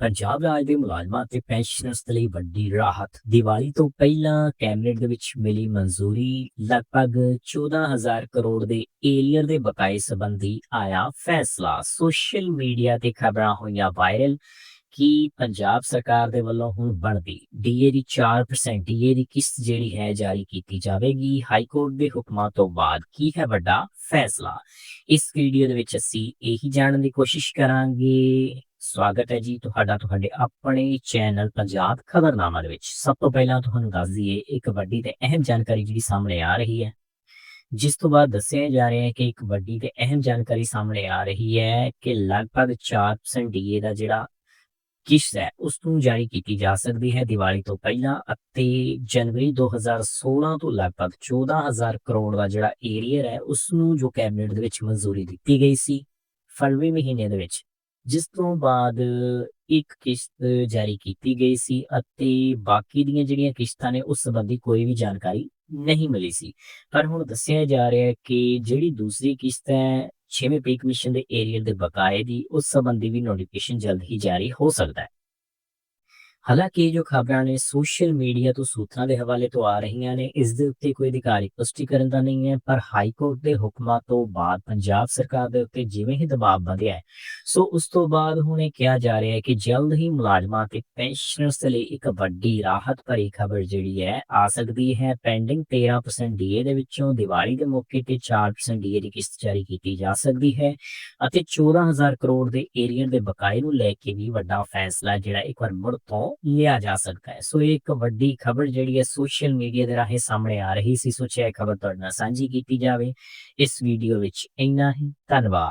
ਪੰਜਾਬ ਰਾਜ ਦੇ ਮੁਲਾਜ਼ਮਾਂ ਅਤੇ ਪੈਨਸ਼ਨਰਸ ਲਈ ਵੱਡੀ ਰਾਹਤ। ਦੀਵਾਲੀ ਤੋਂ ਪਹਿਲਾਂ ਕੈਬਨਿਟ ਦੇ ਵਿੱਚ ਮਿਲੀ ਮਨਜ਼ੂਰੀ, ਲਗਭਗ 14000 ਕਰੋੜ ਦੇ ਏਰੀਅਰ ਦੇ ਬਕਾਏ ਸੰਬੰਧੀ ਆਇਆ ਫੈਸਲਾ। ਸੋਸ਼ਲ ਮੀਡੀਆ ਤੇ ਖਬਰਾਂ ਹੋਈਆਂ ਵਾਇਰਲ ਕਿ ਪੰਜਾਬ ਸਰਕਾਰ ਦੇ ਵੱਲੋਂ ਹੁਣ ਬਣਦੀ ਡੀਏ ਦੀ 4% ਡੀਏ ਦੀ ਕਿਸ਼ਤ ਜਿਹੜੀ ਹੈ ਜਾਰੀ ਕੀਤੀ ਜਾਵੇਗੀ। ਹਾਈ ਕੋਰਟ ਦੇ ਹੁਕਮਾਂ ਤੋਂ ਬਾਅਦ ਕੀ ਹੈ ਵੱਡਾ ਫੈਸਲਾ? ਇਸ ਵੀਡੀਓ ਦੇ ਵਿੱਚ ਅਸੀਂ ਇਹੀ ਜਾਣਨ ਦੀ ਕੋਸ਼ਿਸ਼ ਕਰਾਂਗੇ। ਸਵਾਗਤ ਹੈ ਜੀ ਤੁਹਾਡਾ ਤੁਹਾਡੇ ਆਪਣੇ ਚੈਨਲ ਪੰਜਾਬ ਖਬਰਨਾਮਾ ਦੇ ਵਿੱਚ। ਸਭ ਤੋਂ ਪਹਿਲਾਂ ਤੁਹਾਨੂੰ ਦੱਸ ਦਈਏ, ਇੱਕ ਵੱਡੀ ਤੇ ਅਹਿਮ ਜਾਣਕਾਰੀ ਜਿਹੜੀ ਸਾਹਮਣੇ ਆ ਰਹੀ ਹੈ, ਜਿਸ ਤੋਂ ਬਾਅਦ ਦੱਸਿਆ ਜਾ ਰਿਹਾ ਹੈ ਕਿ ਇੱਕ ਵੱਡੀ ਤੇ ਅਹਿਮ ਜਾਣਕਾਰੀ ਸਾਹਮਣੇ ਆ ਰਹੀ ਹੈ ਕਿ ਲਗਭਗ 4% ਡੀਏ ਦਾ ਜਿਹੜਾ ਕਿਸ਼ਤ ਹੈ, ਉਸ ਨੂੰ ਜਾਰੀ ਕੀਤੀ ਜਾ ਸਕਦੀ ਹੈ ਦੀਵਾਲੀ ਤੋਂ ਪਹਿਲਾਂ ਅਤੇ ਜਨਵਰੀ 2016 ਤੋਂ ਲਗਭਗ 14000 ਕਰੋੜ ਦਾ ਜਿਹੜਾ ਏਰੀਅਰ ਹੈ, ਉਸ ਨੂੰ ਜੋ ਕੈਬਨਿਟ ਦੇ ਵਿੱਚ ਮਨਜ਼ੂਰੀ ਦਿੱਤੀ ਗਈ ਸੀ, ਫਰਵਰੀ ਮਹੀਨੇ ਦੇ ਵਿੱਚ। ਜਿਸ ਤੋਂ ਬਾਅਦ ਇੱਕ ਕਿਸ਼ਤ ਜਾਰੀ ਕੀਤੀ ਗਈ ਸੀ ਅਤੇ ਬਾਕੀ ਦੀਆਂ ਜਿਹੜੀਆਂ ਕਿਸ਼ਤਾਂ ਨੇ ਉਸ ਸੰਬੰਧੀ ਕੋਈ ਵੀ ਜਾਣਕਾਰੀ ਨਹੀਂ ਮਿਲੀ ਸੀ। ਪਰ ਹੁਣ ਦੱਸਿਆ ਜਾ ਰਿਹਾ ਹੈ ਕਿ ਜਿਹੜੀ ਦੂਸਰੀ ਕਿਸ਼ਤ ਹੈ ਛੇਵੇਂ ਪੇ ਕਮਿਸ਼ਨ ਦੇ ਏਰੀਅਰ ਦੇ ਬਕਾਏ ਦੀ, ਉਸ ਸੰਬੰਧੀ ਵੀ ਨੋਟੀਫਿਕੇਸ਼ਨ ਜਲਦ ਹੀ ਜਾਰੀ ਹੋ ਸਕਦਾ ਹੈ। ਹਾਲਾਂਕਿ ਇਹ ਜੋ ਖਬਰਾਂ ਨੇ ਸੋਸ਼ਲ ਮੀਡੀਆ ਤੋਂ ਸੂਤਰਾਂ ਦੇ ਹਵਾਲੇ ਤੋਂ ਆ ਰਹੀਆਂ ਨੇ, ਇਸ ਦੇ ਉੱਤੇ ਕੋਈ ਅਧਿਕਾਰਿਕ ਪੁਸ਼ਟੀਕਰਨ ਦਾ ਨਹੀਂ ਹੈ, ਪਰ ਹਾਈ ਕੋਰਟ ਦੇ ਹੁਕਮਾਂ ਤੋਂ ਬਾਅਦ ਪੰਜਾਬ ਸਰਕਾਰ ਦੇ ਉੱਤੇ ਜਿਵੇਂ ਹੀ ਦਬਾਅ ਵਧਿਆ ਹੈ, ਸੋ ਉਸ ਤੋਂ ਬਾਅਦ ਹੁਣ ਇਹ ਕਿਹਾ ਜਾ ਰਿਹਾ ਹੈ ਕਿ ਜਲਦ ਹੀ ਮੁਲਾਜ਼ਮਾਂ ਤੇ ਪੈਨਸ਼ਨਰਸ ਦੇ ਲਈ ਇੱਕ ਵੱਡੀ ਰਾਹਤ ਭਰੀ ਖਬਰ ਜਿਹੜੀ ਹੈ ਆ ਸਕਦੀ ਹੈ। ਪੈਂਡਿੰਗ 13% ਡੀਏ ਦੇ ਵਿੱਚੋਂ ਦੀਵਾਲੀ ਦੇ ਮੌਕੇ ਤੇ 4% ਡੀਏ ਦੀ ਕਿਸ਼ਤ ਜਾਰੀ ਕੀਤੀ ਜਾ ਸਕਦੀ ਹੈ ਅਤੇ 14000 ਕਰੋੜ ਦੇ ਏਰੀਅਰ ਦੇ ਬਕਾਏ ਨੂੰ ਲੈ ਕੇ ਵੀ ਵੱਡਾ ਫੈਸਲਾ ਜਿਹੜਾ ਇੱਕ ਵਾਰ ਮੁੜ ਤੋਂ ਲਿਆ ਜਾ ਸਕਦਾ ਹੈ। ਸੋ ਇਹ ਇੱਕ ਵੱਡੀ ਖਬਰ ਜਿਹੜੀ ਹੈ ਸੋਸ਼ਲ ਮੀਡੀਆ ਦੇ ਰਾਹੀਂ ਸਾਹਮਣੇ ਆ ਰਹੀ ਸੀ। ਸੋਚਿਆ ਇਹ ਖਬਰ ਤੁਹਾਡੇ ਨਾਲ ਸਾਂਝੀ ਕੀਤੀ ਜਾਵੇ। ਇਸ ਵੀਡੀਓ ਵਿੱਚ ਇੰਨਾ ਹੀ। ਧੰਨਵਾਦ।